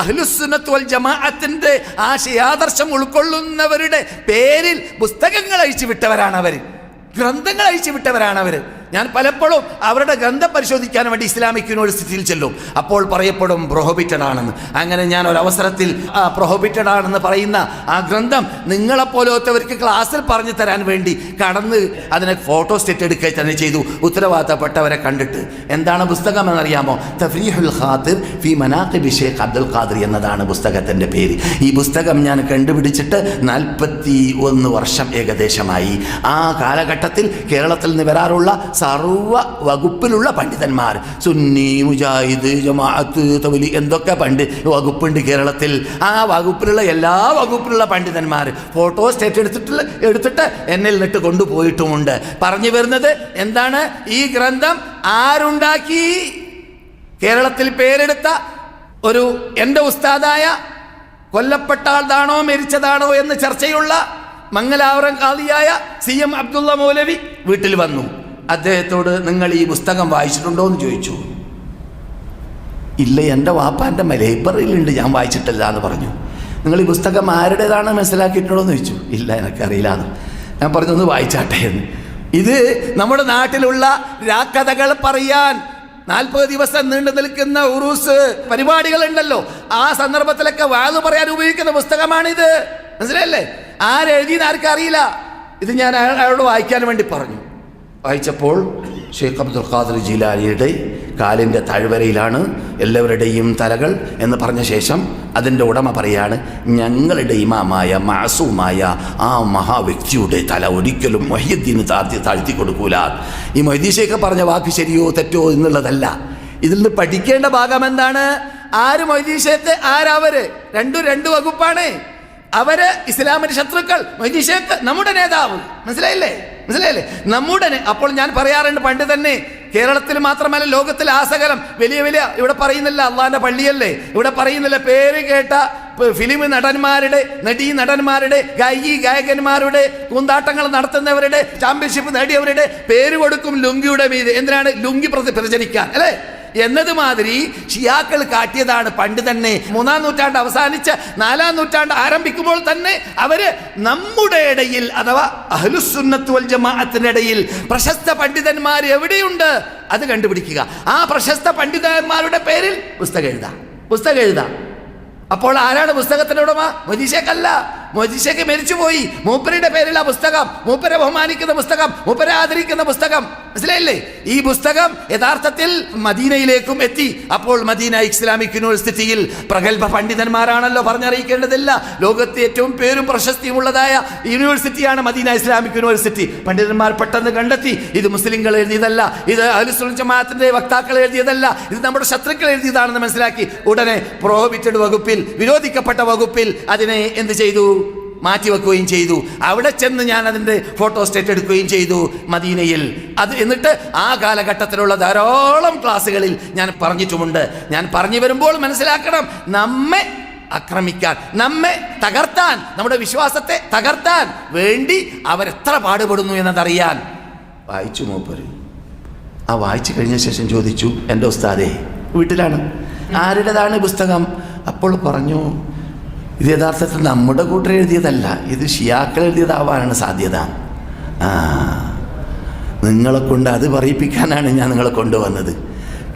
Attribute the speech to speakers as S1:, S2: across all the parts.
S1: അഹ്ലുസുന്നത്ത് വൽ ജമാഅത്തിന്റെ ആശയാദർശം ഉൾക്കൊള്ളുന്നവരുടെ പേരിൽ പുസ്തകങ്ങൾ അഴിച്ചു വിട്ടവരാണ് അവർ ഗ്രന്ഥങ്ങൾ അഴിച്ചു വിട്ടവരാണ് അവർ ഞാൻ പലപ്പോഴും അവരുടെ ഗ്രന്ഥം പരിശോധിക്കാൻ വേണ്ടി ഇസ്ലാമിക് യൂണിവേഴ്സിറ്റിയിൽ ചെല്ലും. അപ്പോൾ പറയപ്പെടും പ്രൊഹബിറ്റഡ് ആണെന്ന് അങ്ങനെ ഞാൻ ഒരു അവസരത്തിൽ പ്രൊഹബിറ്റഡ് ആണെന്ന് പറയുന്ന ആ ഗ്രന്ഥം നിങ്ങളെപ്പോലത്തവർക്ക് ക്ലാസ്സിൽ പറഞ്ഞു തരാൻ വേണ്ടി കടന്ന് അതിനെ ഫോട്ടോ സ്റ്റേറ്റ് എടുക്കുക തന്നെ ചെയ്തു. ഉത്തരവാദിത്തപ്പെട്ടവരെ കണ്ടിട്ട്. എന്താണ് പുസ്തകം എന്നറിയാമോ തഫ്രീഹുൽ ഖാദിർ ഫി മനാഖിബി ഷേഖ് അബ്ദുൽ ഖാദിർ എന്നതാണ് പുസ്തകത്തിന്റെ പേര്. ഈ പുസ്തകം ഞാൻ കണ്ടുപിടിച്ചിട്ട് നാൽപ്പത്തി ഒന്ന് വർഷം ഏകദേശമായി. ആ കാലഘട്ടത്തിൽ കേരളത്തിൽ നിന്ന് വരാറുള്ള സർവ വകുപ്പിലുള്ള പണ്ഡിതന്മാർ. സുന്നി മുജാഹിദ് ജമാഅത്ത് തവലി എന്തൊക്കെ പണ്ട് വകുപ്പുണ്ട് കേരളത്തിൽ. ആ വകുപ്പിലുള്ള എല്ലാ വകുപ്പിലുള്ള പണ്ഡിതന്മാർ ഫോട്ടോ സ്റ്റേറ്റ് എടുത്തിട്ടുള്ള എടുത്തിട്ട് എന്നിൽ നിട്ട് കൊണ്ടുപോയിട്ടുമുണ്ട്. പറഞ്ഞു വരുന്നത് എന്താണ്? ഈ ഗ്രന്ഥം ആരുണ്ടാക്കി? കേരളത്തിൽ പേരെടുത്ത ഒരു എന്റെ ഉസ്താദായ കൊല്ലപ്പെട്ട ആളാണോ മരിച്ചതാണോ എന്ന് ചർച്ചയുള്ള മംഗലാപുരം കാളിയായ സി എം അബ്ദുള്ള മൗലവി വീട്ടിൽ വന്നു. അദ്ദേഹത്തോട് നിങ്ങൾ ഈ പുസ്തകം വായിച്ചിട്ടുണ്ടോ? എന്ന് ചോദിച്ചു. ഇല്ല എന്റെ വാപ്പാന്റെ ലൈബ്രറിയിലുണ്ട് ഞാൻ വായിച്ചിട്ടില്ല എന്ന് പറഞ്ഞു. നിങ്ങൾ ഈ പുസ്തകം ആരുടേതാണ് മനസ്സിലാക്കിയിട്ടുണ്ടോ? എന്ന് ചോദിച്ചു. ഇല്ല എനിക്കറിയില്ല എന്ന്. ഞാൻ പറഞ്ഞൊന്ന് വായിച്ചാട്ടെ എന്ന്. ഇത് നമ്മുടെ നാട്ടിലുള്ള രാക്കഥകൾ പറയാൻ നാൽപ്പത് ദിവസം നീണ്ടു നിൽക്കുന്ന ഉറൂസ് പരിപാടികളുണ്ടല്ലോ. ആ സന്ദർഭത്തിലൊക്കെ വാത് പറയാൻ ഉപയോഗിക്കുന്ന പുസ്തകമാണിത്. മനസ്സിലല്ലേ ആരെഴുതിയെന്ന് ആർക്കറിയില്ല. ഇത് ഞാൻ അയാളോട് വായിക്കാൻ വേണ്ടി പറഞ്ഞു. വായിച്ചപ്പോൾ ഷെയ്ഖ് അബ്ദുൽ ഖാദർ ജിലാലിയുടെ കാലിന്റെ താഴ്വരയിലാണ് എല്ലാവരുടെയും തലകൾ എന്ന് പറഞ്ഞ ശേഷം അതിന്റെ ഉടമ പറയാണ് ഞങ്ങളുടെ ഇമാമായ മാസൂമായ ആ മഹാവ്യക്തിയുടെ തല ഒരിക്കലും മൊഹ്യദ്ദീന് താഴ്ത്തി താഴ്ത്തി കൊടുക്കൂല. ഈ മൊഹ്യദ്ദീൻ ഷെയ്ഖ് പറഞ്ഞ വാക്ക് ശരിയോ തെറ്റോ എന്നുള്ളതല്ല. ഇതിൽ നിന്ന് പഠിക്കേണ്ട ഭാഗം എന്താണ്? ആര് മൊഹ്യദ്ദീൻ ഷെയ്ഖ്? ആരവര് രണ്ടും രണ്ട് വകുപ്പാണ്. അവർ ഇസ്ലാമിന്റെ ശത്രുക്കൾ. മൊഹ്യദ്ദീൻ ഷെയ്ഖ് നമ്മുടെ നേതാവ്. മനസ്സിലായില്ലേ? മനസ്സിലായില്ലേ? നമ്മുടെ അപ്പോൾ ഞാൻ പറയാറുണ്ട് പണ്ട് തന്നെ കേരളത്തിൽ മാത്രമല്ല ലോകത്തിൽ ആസകലം. വലിയ വലിയ ഇവിടെ പറയുന്നില്ല അള്ളാന്റെ പള്ളിയല്ലേ? ഇവിടെ പറയുന്നില്ല പേര് കേട്ട ഫിലിം നടന്മാരുടെ നടീ നടന്മാരുടെ ഗായികി ഗായകന്മാരുടെ കൂന്താട്ടങ്ങൾ നടത്തുന്നവരുടെ ചാമ്പ്യൻഷിപ്പ് നേടിയവരുടെ പേര് കൊടുക്കും ലുങ്കിയുടെ മീത്. എന്തിനാണ്? ലുങ്കി പ്രച- പ്രചരിക്കാൻ. അല്ലേ? എന്നതുമാതിരി ഷിയാക്കൾ കാട്ടിയതാണ് പണ്ട് തന്നെ. മൂന്നാം നൂറ്റാണ്ട് അവസാനിച്ച നാലാം നൂറ്റാണ്ട് ആരംഭിക്കുമ്പോൾ തന്നെ അവർ നമ്മുടെ ഇടയിൽ അഥവാ അഹ്ലുസുന്നത്ത് വൽ ജമാഅത്തിന്റെ ഇടയിൽ പ്രശസ്ത പണ്ഡിതന്മാർ എവിടെയുണ്ട്? അത് കണ്ടുപിടിക്കുക. ആ പ്രശസ്ത പണ്ഡിതന്മാരുടെ പേരിൽ പുസ്തകം എഴുതാം. പുസ്തകം എഴുതാം. അപ്പോൾ ആരാണ് പുസ്തകത്തിന്റെ ഉടമ? മൊജീഷക്കല്ല മൊജീഷക്ക് മരിച്ചുപോയി. മൂപ്പരുടെ പേരിലുള്ള പുസ്തകം. മൂപ്പരെ ബഹുമാനിക്കുന്ന പുസ്തകം. മൂപ്പരെ ആദരിക്കുന്ന പുസ്തകം. മനസ്സിലായില്ലേ? ഈ പുസ്തകം യഥാർത്ഥത്തിൽ മദീനയിലേക്കും എത്തി. അപ്പോൾ മദീന ഇസ്ലാമിക് യൂണിവേഴ്സിറ്റിയിൽ പ്രഗത്ഭ പണ്ഡിതന്മാരാണല്ലോ പറഞ്ഞറിയിക്കേണ്ടതില്ല. ലോകത്തെ ഏറ്റവും പേരും പ്രശസ്തിയുമുള്ളതായ യൂണിവേഴ്സിറ്റിയാണ് മദീന ഇസ്ലാമിക് യൂണിവേഴ്സിറ്റി. പണ്ഡിതന്മാർ പെട്ടെന്ന് കണ്ടെത്തി. ഇത് മുസ്ലിങ്ങൾ എഴുതിയതല്ല. ഇത് അഹ്ലുസുൽ ജമാഅത്തിന്റെ വക്താക്കൾ എഴുതിയതല്ല. ഇത് നമ്മുടെ ശത്രുക്കൾ എഴുതിയതാണെന്ന് മനസ്സിലാക്കി. ഉടനെ പ്രോഹിബിറ്റഡ് വകുപ്പിൽ വിരോധിക്കപ്പെട്ട വകുപ്പിൽ അതിനെ എന്ത് ചെയ്തു? മാറ്റിവെക്കുകയും ചെയ്തു. അവിടെ ചെന്ന് ഞാൻ അതിന്റെ ഫോട്ടോ സ്റ്റേറ്റ് എടുക്കുകയും ചെയ്തു മദീനയിൽ. അത് എന്നിട്ട് ആ കാലഘട്ടത്തിലുള്ള ധാരാളം ക്ലാസ്സുകളിൽ ഞാൻ പറഞ്ഞിട്ടുമുണ്ട്. ഞാൻ പറഞ്ഞു വരുമ്പോൾ മനസ്സിലാക്കണം നമ്മെ ആക്രമിക്കാൻ നമ്മെ തകർത്താൻ നമ്മുടെ വിശ്വാസത്തെ തകർത്താൻ വേണ്ടി അവരെത്ര പാടുപെടുന്നു എന്നതറിയാൻ. വായിച്ചു മൂപ്പര്. ആ വായിച്ചു കഴിഞ്ഞ ശേഷം ചോദിച്ചു എന്റെ ഉസ്താദേ വീട്ടിലാണ്. ആരുടേതാണ് പുസ്തകം? അപ്പോൾ പറഞ്ഞു ഇത് യഥാർത്ഥത്തിൽ നമ്മുടെ കൂട്ടർ എഴുതിയതല്ല. ഇത് ഷിയാക്കൾ എഴുതിയതാവാനാണ് സാധ്യത. ആ നിങ്ങളെ കൊണ്ട് അത് പറയിപ്പിക്കാനാണ് ഞാൻ നിങ്ങളെ കൊണ്ടുവന്നത്.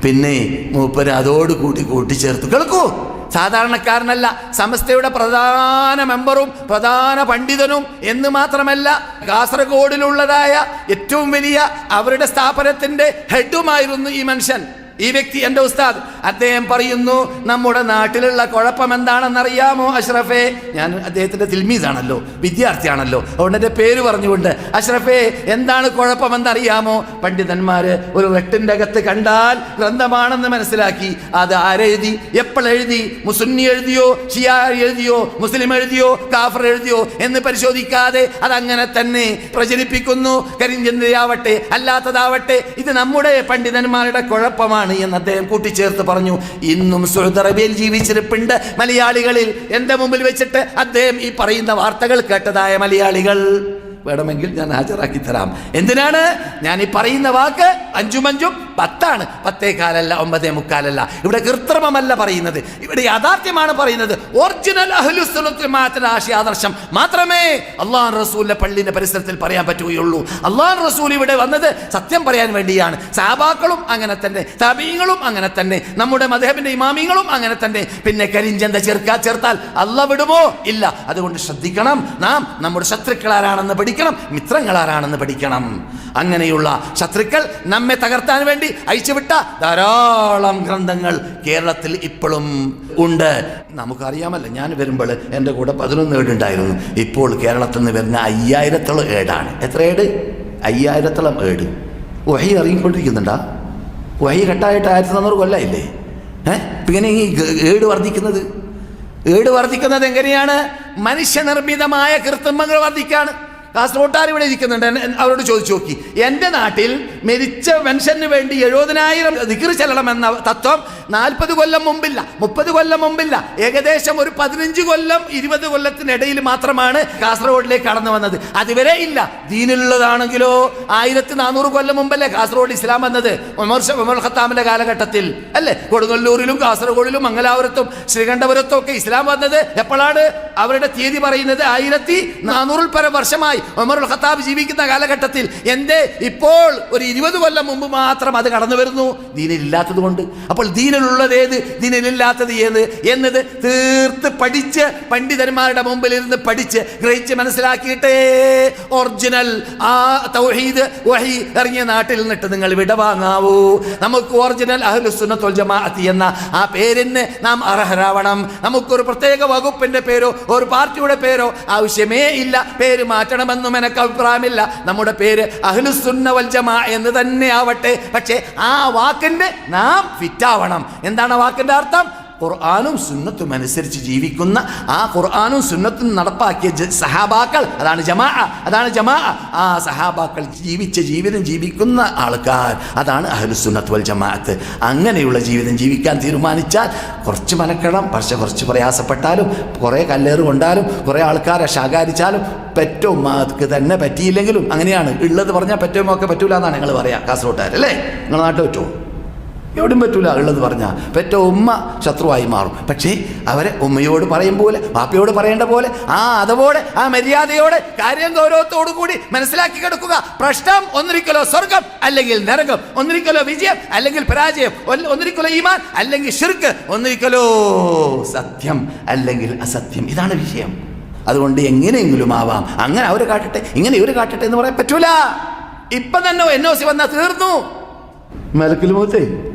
S1: പിന്നെ മൂപ്പര് അതോടുകൂടി കൂട്ടിച്ചേർത്തു. കേൾക്കൂ സാധാരണക്കാരനല്ല സമസ്തയുടെ പ്രധാന മെമ്പറും പ്രധാന പണ്ഡിതനും എന്ന് മാത്രമല്ല കാസർഗോഡിലുള്ളതായ ഏറ്റവും വലിയ അവരുടെ സ്ഥാപനത്തിന്റെ ഹെഡുമായിരുന്നു ഈ മനുഷ്യൻ. ഈ വ്യക്തി എന്റെ ഉസ്താദ്. അദ്ദേഹം പറയുന്നു നമ്മുടെ നാട്ടിലുള്ള കുഴപ്പം എന്താണെന്നറിയാമോ അഷ്റഫേ? ഞാൻ അദ്ദേഹത്തിന്റെ തിൽമീസാണല്ലോ വിദ്യാർത്ഥിയാണല്ലോ. അതുകൊണ്ട് എന്റെ പേര് പറഞ്ഞുകൊണ്ട് അഷ്റഫേ എന്താണ് കുഴപ്പമെന്നറിയാമോ? പണ്ഡിതന്മാർ ഒരു റെട്ടിന്റെ അകത്ത് കണ്ടാൽ ഗ്രന്ഥമാണെന്ന് മനസ്സിലാക്കി. അത് ആരെഴുതി? എപ്പോഴെഴുതി മുസുന്നി എഴുതിയോ? ഷിയ എഴുതിയോ? മുസ്ലിം എഴുതിയോ? കാഫർ എഴുതിയോ? എന്ന് പരിശോധിക്കാതെ അതങ്ങനെ തന്നെ പ്രചരിപ്പിക്കുന്നു. കരിഞ്ചന്ദ്രയാവട്ടെ അല്ലാത്തതാവട്ടെ ഇത് നമ്മുടെ പണ്ഡിതന്മാരുടെ കുഴപ്പമാണ്. എന്ന് അദ്ദേഹം കൂട്ടിച്ചേർത്ത് പറഞ്ഞു. ഇന്നും സൗദി അറേബ്യയിൽ ജീവിച്ചിരിപ്പുണ്ട് മലയാളികളിൽ. എന്റെ മുമ്പിൽ വെച്ചിട്ട് അദ്ദേഹം ഈ പറയുന്ന വാർത്തകൾ കേട്ടതായ മലയാളികൾ. വേണമെങ്കിൽ ഞാൻ ഹാജരാക്കി തരാം. എന്തിനാണ്? ഞാൻ ഈ പറയുന്ന വാക്ക് അഞ്ചും അഞ്ചും പത്താണ്. പത്തേകാലല്ല ഒമ്പതേ മുക്കാലല്ല. ഇവിടെ കൃത്രിമമല്ല പറയുന്നത്. ഇവിടെ യാഥാർത്ഥ്യമാണ് പറയുന്നത്. ഒറിജിനൽ അഹ്ലുസുന്നത്തിന്റെ ആശയ ആദർശം. മാത്രമേ അള്ളാഹ് റസൂലിന്റെ പള്ളിന്റെ പരിസരത്തിൽ പറയാൻ പറ്റുകയുള്ളൂ. അള്ളാഹ് റസൂൽ ഇവിടെ വന്നത് സത്യം പറയാൻ വേണ്ടിയാണ്. സാബാക്കളും അങ്ങനെ തന്നെ തബീങ്ങളും അങ്ങനെ തന്നെ നമ്മുടെ മധേബിന്റെ ഇമാമിങ്ങളും അങ്ങനെ തന്നെ. പിന്നെ കരിഞ്ചന്ത ചേർക്കാ ചേർത്താൽ അല്ല വിടുമോ? ഇല്ല. അതുകൊണ്ട് ശ്രദ്ധിക്കണം. നാം നമ്മുടെ ശത്രുക്കളാരാണെന്ന് പഠിക്കണം. മിത്രങ്ങളാരാണെന്ന് പഠിക്കണം. അങ്ങനെയുള്ള ശത്രുക്കൾ നമ്മെ തകർത്താൻ വേണ്ടി അയച്ചുവിട്ട ധാരാളം ഗ്രന്ഥങ്ങൾ കേരളത്തിൽ ഇപ്പോഴും ഉണ്ട്. നമുക്കറിയാമല്ലോ ഞാൻ വരുമ്പോൾ എന്റെ കൂടെ പതിനൊന്ന് ഏടുണ്ടായിരുന്നു ഇപ്പോൾ കേരളത്തിൽ നിന്ന് വരുന്ന അയ്യായിരത്തോളം ഏടാണ്. എത്ര ഏട്? അയ്യായിരത്തോളം ഏട്. വഹി ഇറങ്ങിക്കൊണ്ടിരിക്കുന്നുണ്ടാ വഹി കെട്ടായിട്ട് ആയിരത്തി നാന്നൂറ് കൊല്ലായില്ലേ? ഏഹ് ഇങ്ങനെ ഈ ഏട് വർദ്ധിക്കുന്നത്. ഏട് വർദ്ധിക്കുന്നത് എങ്ങനെയാണ്? മനുഷ്യനിർമ്മിതമായ കൃത്രിമങ്ങൾ വർദ്ധിക്കാണ്. കാസർഗോട്ടാർ ഇവിടെ ഇരിക്കുന്നുണ്ട്. അവരോട് ചോദിച്ചു നോക്കി. എന്റെ നാട്ടിൽ മരിച്ച മനുഷ്യന് വേണ്ടി എഴുപതിനായിരം ദിക്കറി ചെല്ലണമെന്ന തത്വം നാൽപ്പത് കൊല്ലം മുമ്പില്ല. മുപ്പത് കൊല്ലം മുമ്പില്ല. ഏകദേശം ഒരു പതിനഞ്ച് കൊല്ലം ഇരുപത് കൊല്ലത്തിനിടയിൽ മാത്രമാണ് കാസർഗോഡിലേക്ക് കടന്നു വന്നത്. അതുവരെ ഇല്ല. ദീനിലുള്ളതാണെങ്കിലോ ആയിരത്തി നാനൂറ് കൊല്ലം മുമ്പല്ലേ കാസർഗോഡ് ഇസ്ലാം വന്നത്? ഉമർ കാലഘട്ടത്തിൽ അല്ലേ? കൊടുങ്ങല്ലൂരിലും കാസർഗോഡിലും മംഗലാപുരത്തും ശ്രീകണ്ഠപുരത്തും ഒക്കെ ഇസ്ലാം വന്നത് എപ്പോഴാണ്? അവരുടെ തീയതി പറയുന്നത് ആയിരത്തി നാനൂറിൽ പരം വർഷമായി. ഉമർ ഖത്താബ് ജീവിക്കുന്ന കാലഘട്ടത്തിൽ എന്റെ ഇപ്പോൾ ഒരു ഇരുപത് കൊല്ലം മുമ്പ് മാത്രം അത് കടന്നു വരുന്നു. ദീനിലില്ലാത്തത് കൊണ്ട്. അപ്പോൾ ദീനിലുള്ളത് ഏത്? ദീനിലില്ലാത്തത് ഏത്? എന്നത് തീർത്ത് പഠിച്ച് പണ്ഡിതന്മാരുടെ മുമ്പിൽ ഇരുന്ന് പഠിച്ച് ഗ്രഹിച്ച് മനസ്സിലാക്കിയിട്ടേ ഒറിജിനൽ ആ തൗഹീദ് വഹി ഇറങ്ങിയ നാട്ടിൽ നിന്നിട്ട് നിങ്ങൾ വിടവാങ്ങാവൂ നമുക്ക് ഒറിജിനൽ അഹ്ലുസുന്നത്തുൽ ജമാഅത്ത് എന്ന ആ പേരിന് നാം അർഹരാവണം. നമുക്കൊരു പ്രത്യേക വകുപ്പിന്റെ പേരോ ഒരു പാർട്ടിയുടെ പേരോ ആവശ്യമേ ഇല്ല. പേര് മാറ്റണമെന്നും എനിക്ക് അഭിപ്രായമില്ല. നമ്മുടെ പേര് അഹ്ലുസുന്ന വൽ ജമാ എന്ന് തന്നെ ആവട്ടെ പക്ഷേ ആ വാക്കിന് നാം ഫിറ്റാവണം എന്താണ് ആ വാക്കിന്റെ അർത്ഥം? ഖുർആാനും സുന്നത്തും അനുസരിച്ച് ജീവിക്കുന്ന ആ ഖുർആാനും സുന്നത്തും നടപ്പാക്കിയ സഹാബാക്കൾ അതാണ് ജമാ അതാണ് ജമാ ആ സഹാബാക്കൾ ജീവിച്ച ജീവിതം ജീവിക്കുന്ന ആൾക്കാർ അതാണ് അഹ്ലുസുന്നത്ത് വൽ ജമാഅത്ത്. അങ്ങനെയുള്ള ജീവിതം ജീവിക്കാൻ തീരുമാനിച്ചാൽ കുറച്ച് മനക്കണം പക്ഷെ കുറച്ച് പ്രയാസപ്പെട്ടാലും കുറേ കല്ലേറ് കൊണ്ടാലും കുറേ ആൾക്കാരെ ശകാരിച്ചാലും പെറ്റുമ്മക്ക് തന്നെ പറ്റിയില്ലെങ്കിലും അങ്ങനെയാണ്. ഉള്ളത് പറഞ്ഞാൽ പെറ്റുമ്മൊക്കെ പറ്റൂല എന്നാണ് ഞങ്ങൾ പറയാം കാസർഗോട്ടുകാർ അല്ലേ? നിങ്ങളെ നാട്ടിൽ പറ്റുമോ? എവിടെയും പറ്റൂല ഉള്ളത് പറഞ്ഞാൽ പെറ്റ ഉമ്മ ശത്രുവായി മാറും. പക്ഷേ അവരെ ഉമ്മയോട് പറയും പോലെ ബാപ്പയോട് പറയേണ്ട പോലെ ആ അതവോടെ ആ മര്യാദയോടെ കാര്യം ഗൗരവത്തോടു കൂടി മനസ്സിലാക്കി കിടക്കുക. പ്രശ്നം ഒന്നിരിക്കലോ സ്വർഗം അല്ലെങ്കിൽ നരകം ഒന്നിരിക്കലോ വിജയം അല്ലെങ്കിൽ പരാജയം ഒന്ന് ഒന്നിരിക്കലോ ഈമാൻ അല്ലെങ്കിൽ ഷിർക്ക് ഒന്നിരിക്കലോ സത്യം അല്ലെങ്കിൽ അസത്യം. ഇതാണ് വിഷയം. അതുകൊണ്ട് എങ്ങനെയെങ്കിലും ആവാം. അങ്ങനെ അവർ കാട്ടട്ടെ ഇങ്ങനെ ഇവർ കാട്ടട്ടെ എന്ന് പറയാൻ പറ്റൂല. ഇപ്പൊ തന്നെ എൻ ഒ സി വന്നാൽ തീർന്നു. മലക്കിൽ മുഖത്തെ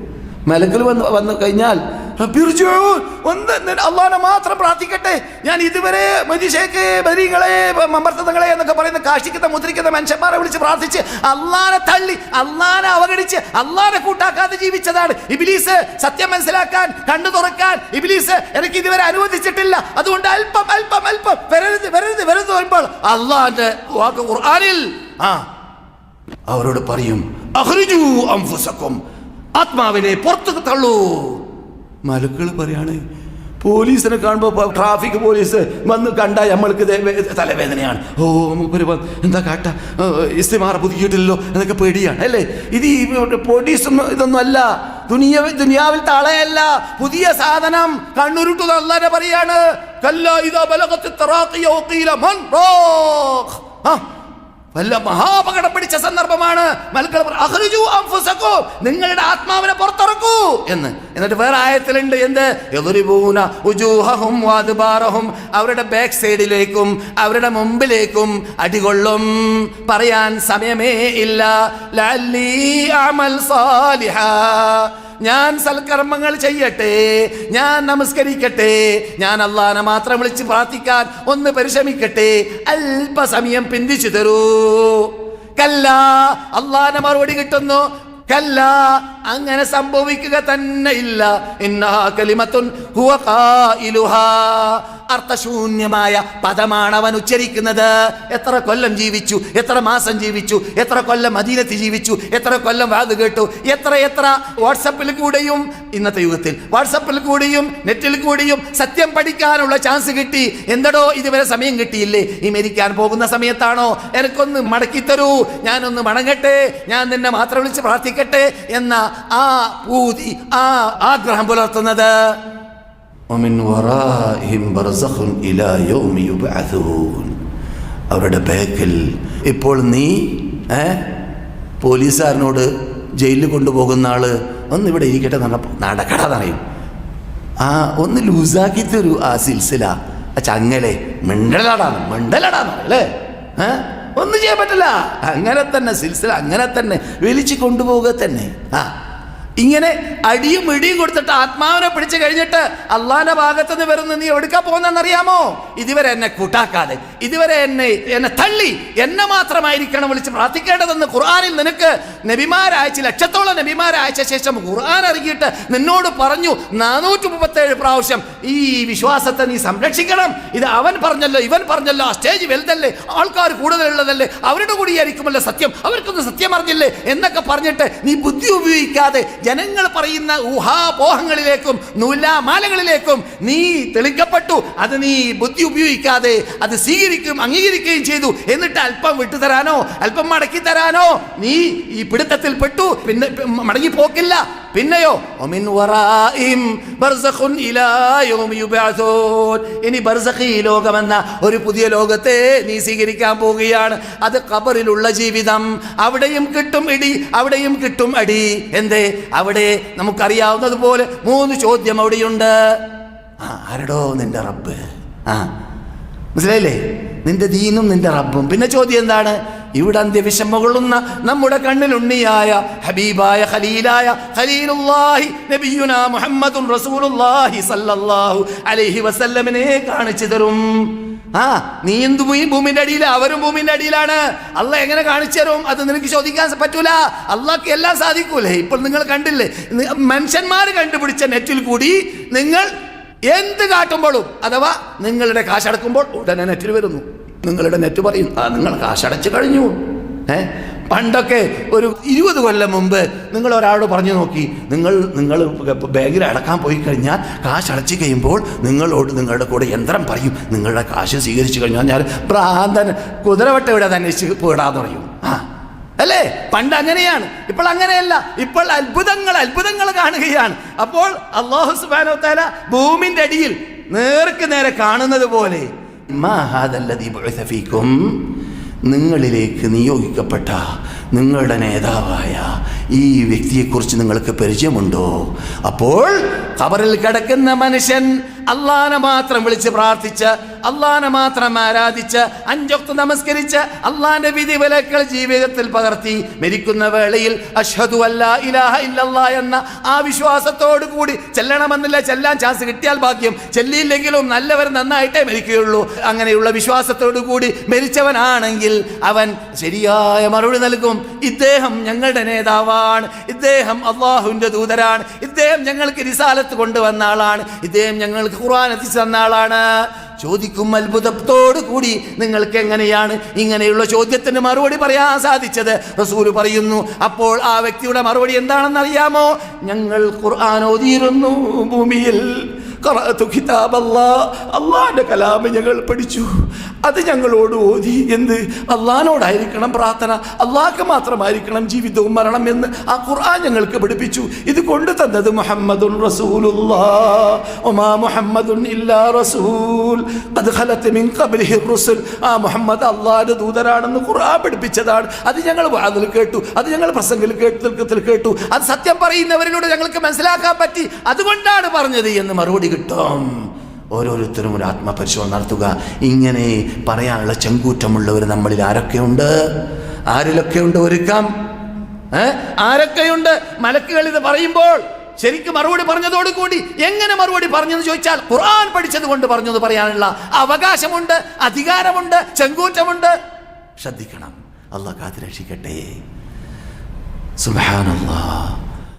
S1: മലക്കിൽ വന്ന് വന്നു കഴിഞ്ഞാൽ "റബ്ബിർജിഊൻ, ഒന്ന് നിൻ അള്ളാഹനെ മാത്രം പ്രാർത്ഥിക്കട്ടെ. ഞാൻ ഇതുവരെ മനുഷ്യക്ക് ബദരീങ്ങളെ മമ്പർത്തങ്ങളെ എന്നൊക്കെ പറയുന്ന കാഷിക്കുന്ന മുദ്രിക്കുന്ന മനുഷ്യന്മാരെ വിളിച്ച് പ്രാർത്ഥിച്ച് അള്ളാനെ തള്ളി അള്ളാനെ അവഗണിച്ച് അള്ളാനെ കൂട്ടാക്കാതെ ജീവിച്ചതാണ്. ഇബിലീസ് സത്യം മനസ്സിലാക്കാൻ കണ്ണു തുറക്കാൻ ഇബിലീസ് എനിക്ക് ഇതുവരെ അനുവദിച്ചിട്ടില്ല. അതുകൊണ്ട് അല്പം അല്പം അല്പം വരരുത് വരരുത് വരരുത് വരുമ്പോൾ അള്ളാന്റെ വാക്ക് ആ അവരോട് പറയും അഹ്റിജൂ അംഫുസക്കും ആത്മാവിനെ പുറത്തു തള്ളൂ. മലക്കൾ പറയാണ് പോലീസിനെ കാണുമ്പോൾ ട്രാഫിക് പോലീസ് വന്ന് കണ്ടാൽ നമ്മൾക്ക് തലവേദനയാണ്. ഓ മൂപ്പര് എന്താ കാട്ട? ഇസ്തിമാറ പുതുക്കിയിട്ടില്ലല്ലോ. എന്നൊക്കെ പേടിയാണ് അല്ലേ? ഇത് പോലീസും ഇതൊന്നും അല്ല. ദുനിയ ദുനിയാവിൽ താളയല്ല. പുതിയ സാധനം കണ്ണുരുട്ടു തന്നെ പറയാണ്. കല്ല ഇതാ ആ വല്ല മഹാപകടം പിടിച്ച സന്ദർഭമാണ്. നിങ്ങളുടെ ആത്മാവിനെ പുറത്തിറക്കൂ. എന്ന്. എന്നിട്ട് വേറെ ആയത്തിലുണ്ട് എന്ത്? എതിരിപൂന ഉജൂഹഹും വാതുബാറഹും അവരുടെ ബാക്ക് സൈഡിലേക്കും അവരുടെ മുമ്പിലേക്കും അടികൊള്ളും. പറയാൻ സമയമേ ഇല്ല. ലഅല്ലി അമൽ സാലിഹാ. ഞാൻ സൽക്കർമ്മങ്ങൾ ചെയ്യട്ടെ ഞാൻ നമസ്കരിക്കട്ടെ ഞാൻ അള്ളാനെ മാത്രം വിളിച്ച് പ്രാർത്ഥിക്കാൻ ഒന്ന് പരിശ്രമിക്കട്ടെ അല്പസമയം പിന്തിച്ചു തരൂ. കല്ല അള്ളാനെ മറുപടി കിട്ടുന്നു. കല്ല അങ്ങനെ സംഭവിക്കുക തന്നെ ഇല്ല. അർത്ഥശൂന്യമായ പദമാണ് അവൻ ഉച്ചരിക്കുന്നത്. എത്ര കൊല്ലം ജീവിച്ചു എത്ര മാസം ജീവിച്ചു എത്ര കൊല്ലം മദീനത്ത് ജീവിച്ചു എത്ര കൊല്ലം വാത് കേട്ടു എത്ര എത്ര വാട്സപ്പിൽ കൂടെയും ഇന്നത്തെ യുഗത്തിൽ വാട്സപ്പിൽ കൂടിയും നെറ്റിൽ കൂടിയും സത്യം പഠിക്കാനുള്ള ചാൻസ് കിട്ടി. എന്തടോ ഇതുവരെ സമയം കിട്ടിയില്ലേ? ഈ മരിക്കാൻ പോകുന്ന സമയത്താണോ? എനിക്കൊന്ന് മടക്കിത്തരൂ. തരൂ ഞാനൊന്ന് മടങ്ങട്ടെ. ഞാൻ നിന്നെ മാത്രം വിളിച്ച് പ്രാർത്ഥിക്കട്ടെ എന്ന ആ പൂതി ആ ആഗ്രഹം പുലർത്തുന്നത്. അവരുടെ ബാക്കിൽ ഇപ്പോൾ നീ ഏ പോലീസുകാരനോട് ജയിലിൽ കൊണ്ടുപോകുന്ന ആൾ ഒന്ന് ഇവിടെ ഇരിക്കട്ടെ നടക്കട നടയും ആ ഒന്ന് ലൂസാക്കി തരൂ ആ സിൽസില. ആ ചങ്ങലെ മിണ്ടലടാണ് മിണ്ടലടാണ് അല്ലേ? ഏ ഒന്നും ചെയ്യാൻ പറ്റില്ല. അങ്ങനെ തന്നെ സിൽസില അങ്ങനെ തന്നെ വിളിച്ചു കൊണ്ടുപോവുക തന്നെ. ആ ഇങ്ങനെ അടിയും ഇടിയും കൊടുത്തിട്ട് ആത്മാവിനെ പിടിച്ചു കഴിഞ്ഞിട്ട് അള്ളാന്റെ ഭാഗത്ത് നിന്ന് വരുന്ന നീ എടുക്കാൻ പോകുന്നറിയാമോ ഇതുവരെ എന്നെ കൂട്ടാക്കാതെ ഇതുവരെ എന്നെ എന്നെ തള്ളി എന്നെ മാത്രമായിരിക്കണം വിളിച്ച് പ്രാർത്ഥിക്കേണ്ടതെന്ന് ഖുർആാനിൽ നിനക്ക് നബിമാരയച്ച് ലക്ഷത്തോളം നബിമാരയച്ച ശേഷം ഖുർആൻ ഇറങ്ങിയിട്ട് നിന്നോട് പറഞ്ഞു നാനൂറ്റി മുപ്പത്തേഴ് പ്രാവശ്യം ഈ വിശ്വാസത്തെ നീ സംരക്ഷിക്കണം. ഇത് അവൻ പറഞ്ഞല്ലോ ഇവൻ പറഞ്ഞല്ലോ ആ സ്റ്റേജ് വലുതല്ലേ ആൾക്കാർ കൂടുതലുള്ളതല്ലേ അവരുടെ കൂടിയായിരിക്കുമല്ലോ സത്യം അവർക്കൊന്നും സത്യം അറിഞ്ഞില്ലേ എന്നൊക്കെ പറഞ്ഞിട്ട് നീ ബുദ്ധി ഉപയോഗിക്കാതെ ജനങ്ങൾ പറയുന്ന ഊഹാപോഹങ്ങളിലേക്കും നൂലാമാലകളിലേക്കും നീ തെളിക്കപ്പെട്ടു. അത് നീ ബുദ്ധി ഉപയോഗിക്കാതെ അത് സ്വീകരിക്കുകയും അംഗീകരിക്കുകയും ചെയ്തു. എന്നിട്ട് അല്പം വിട്ടുതരാനോ അല്പം മടക്കി തരാനോ നീ ഈ പിടുത്തത്തിൽ പെട്ടു. പിന്നെ മടങ്ങി പോക്കില്ല പിന്നെയോ ഒമിൻ വറായിം ബർസഖുൻ ഇലാ യൗമി യുബഅസൂൻ. ഇനി ബർസഖി ലോകമെന്ന ഒരു പുതിയ ലോകത്തെ നീ സ്വീകരിക്കാൻ പോവുകയാണ്. അത് ഖബറിലുള്ള ജീവിതം. അവിടെയും കിട്ടും ഇടി അവിടെയും കിട്ടും അടി. എന്തേ? അവിടെ നമുക്കറിയാവുന്നതുപോലെ മൂന്ന് ചോദ്യം അവിടെയുണ്ട്. ആ ആരടോ നിന്റെ റബ്ബ്? ആ മനസ്സിലായില്ലേ? നിന്റെ ദീനും നിന്റെ റബ്ബും. പിന്നെ ചോദ്യം എന്താണ്? ഇവിടെ അന്ത്യവിഷമ കൊള്ളുന്ന നമ്മുടെ കണ്ണിലുണ്ണിയായ ഹബീബായ ഖലീലായ ഖലീലുല്ലാഹി നബിയുന മുഹമ്മദുൻ റസൂലുല്ലാഹി സല്ലല്ലാഹു അലൈഹി വസല്ലമനെ കാണിച്ചു തരും. ആ നീ എന്ത് പോയി ഭൂമിന്റെ അടിയിൽ അവരും ഭൂമിന്റെ അടിയിലാണ്. അല്ല എങ്ങനെ കാണിച്ചു തരും? അത് നിനക്ക് ചോദിക്കാൻ പറ്റൂല. അള്ളാഹ്ക്ക് എല്ലാം സാധിക്കൂലേ? ഇപ്പോൾ നിങ്ങൾ കണ്ടില്ലേ? മനുഷ്യന്മാർ കണ്ടുപിടിച്ച നെറ്റിൽ കൂടി നിങ്ങൾ എന്ത് കാട്ടുമ്പോഴും അഥവാ നിങ്ങളുടെ കാശടക്കുമ്പോൾ ഉടനെ നെറ്റിൽ വരുന്നു. നിങ്ങളുടെ നെറ്റ് പറയും ആ നിങ്ങൾ കാശടച്ച് കഴിഞ്ഞു. ഏ? പണ്ടൊക്കെ ഒരു ഇരുപത് കൊല്ലം മുമ്പ് നിങ്ങൾ ഒരാളോട് പറഞ്ഞു നോക്കി നിങ്ങൾ നിങ്ങൾ ബാങ്കിൽ അടക്കാൻ പോയി കഴിഞ്ഞാൽ കാശ് അടച്ചു കഴിയുമ്പോൾ നിങ്ങളോട് നിങ്ങളുടെ കൂടെ യന്ത്രം പറയും നിങ്ങളുടെ കാശ് സ്വീകരിച്ചു കഴിഞ്ഞാൽ ഞാൻ ഭ്രാന്തൻ കുതിരവട്ട ഇവിടെ അന്വേഷിച്ച് പോയിടാന്ന് പറയും. ആ. അല്ലേ? പണ്ട് അങ്ങനെയാണ്. ഇപ്പോൾ അങ്ങനെയല്ല. ഇപ്പോൾ അത്ഭുതങ്ങൾ അത്ഭുതങ്ങൾ കാണുകയാണ്. അപ്പോൾ അള്ളാഹു സുബാനോ താല ഭൂമിന്റെ അടിയിൽ നേർക്ക് നേരെ കാണുന്നത് പോലെ നിങ്ങളിലേക്ക് നിയോഗിക്കപ്പെട്ട നിങ്ങളുടെ നേതാവായ ഈ വ്യക്തിയെക്കുറിച്ച് നിങ്ങൾക്ക് പരിചയമുണ്ടോ? അപ്പോൾ ഖബറിൽ കിടക്കുന്ന മനുഷ്യൻ അള്ളാനെ മാത്രം വിളിച്ച് പ്രാർത്ഥിച്ച് അള്ളാനെ മാത്രം ആരാധിച്ച് അഞ്ചൊക്ത് നമസ്കരിച്ച് അള്ളാന്റെ വിധി വിലക്കൾ ജീവിതത്തിൽ പകർത്തി. മരിക്കുന്ന വേളയിൽ അഷ്ഹദു അല്ലാ ഇലാഹ ഇല്ലല്ലാ എന്ന ആ വിശ്വാസത്തോടു കൂടി ചെല്ലണമെന്നില്ല ചെല്ലാൻ ചാൻസ് കിട്ടിയാൽ ഭാഗ്യം. ചെല്ലിയില്ലെങ്കിലും നല്ലവർ നന്നായിട്ടേ മരിക്കുകയുള്ളൂ. അങ്ങനെയുള്ള വിശ്വാസത്തോടു കൂടി മരിച്ചവനാണെങ്കിൽ അവൻ ശരിയായ മറുപടി നൽകും. ഇദ്ദേഹം ഞങ്ങളുടെ നേതാവാണ്. ഇദ്ദേഹം അള്ളാഹുവിന്റെ ദൂതരാണ്. ഇദ്ദേഹം ഞങ്ങൾക്ക് റിസാലത്ത് കൊണ്ടുവന്ന ആളാണ്. ഇദ്ദേഹം ഞങ്ങൾക്ക് ഖുർആൻ എത്തിച്ചു തന്ന ആളാണ്. ചോദിക്കും അത്ഭുതത്തോടു കൂടി നിങ്ങൾക്ക് എങ്ങനെയാണ് ഇങ്ങനെയുള്ള ചോദ്യത്തിന് മറുപടി പറയാൻ സാധിച്ചത്? റസൂൽ പറയുന്നു അപ്പോൾ ആ വ്യക്തിയുടെ മറുപടി എന്താണെന്ന് അറിയാമോ? ഞങ്ങൾ ഖുർആൻ ഓതിയിരുന്നു ഭൂമിയിൽ. അള്ളാന്റെ കലാമ് ഞങ്ങൾ പഠിച്ചു. അത് ഞങ്ങളോട് ഓതി എന്ത്? അള്ളഹാനോടായിരിക്കണം പ്രാർത്ഥന. അള്ളാഹ്ക്ക് മാത്രമായിരിക്കണം ജീവിതവും മരണം എന്ന് ആ ഖുർആൻ ഞങ്ങൾക്ക് പഠിപ്പിച്ചു. ഇത് കൊണ്ടു തന്നത് മുഹമ്മദുൻ മുഹമ്മദുൻ ഇല്ലാ റസൂൽ. മിൻ ആ മുഹമ്മദ് അള്ളാഹുടെ ദൂതരാണെന്ന് ഖുർആൻ പഠിപ്പിച്ചതാണ്. അത് ഞങ്ങൾ വാതിൽ കേട്ടു. അത് ഞങ്ങൾ പ്രസംഗത്തിൽ കേട്ടു കേട്ടു. അത് സത്യം പറയുന്നവരിലൂടെ ഞങ്ങൾക്ക് മനസ്സിലാക്കാൻ പറ്റി. അതുകൊണ്ടാണ് പറഞ്ഞത് എന്ന് മറുപടി കിട്ടും. ഓരോരുത്തരും ഒരു ആത്മപരിശോധന നടത്തുക. ഇങ്ങനെ പറയാനുള്ള ചെങ്കൂറ്റമുള്ളവർ നമ്മളിൽ ആരൊക്കെയുണ്ട്? ആരിലൊക്കെയുണ്ട് ഒരുക്കം? ആരൊക്കെയുണ്ട്? മലക്കുകൾ ഇത് പറയുമ്പോൾ ശരിക്കും മറുപടി പറഞ്ഞതോട് കൂടി എങ്ങനെ മറുപടി പറഞ്ഞെന്ന് ചോദിച്ചാൽ ഖുർആൻ പഠിച്ചത് കൊണ്ട് പറഞ്ഞത് പറയാനുള്ള അവകാശമുണ്ട് അധികാരമുണ്ട് ചെങ്കൂറ്റമുണ്ട്. ശ്രദ്ധിക്കണം. അള്ളാഹ് കാത്തിരക്ഷിക്കട്ടെ സുബാനല്ലാ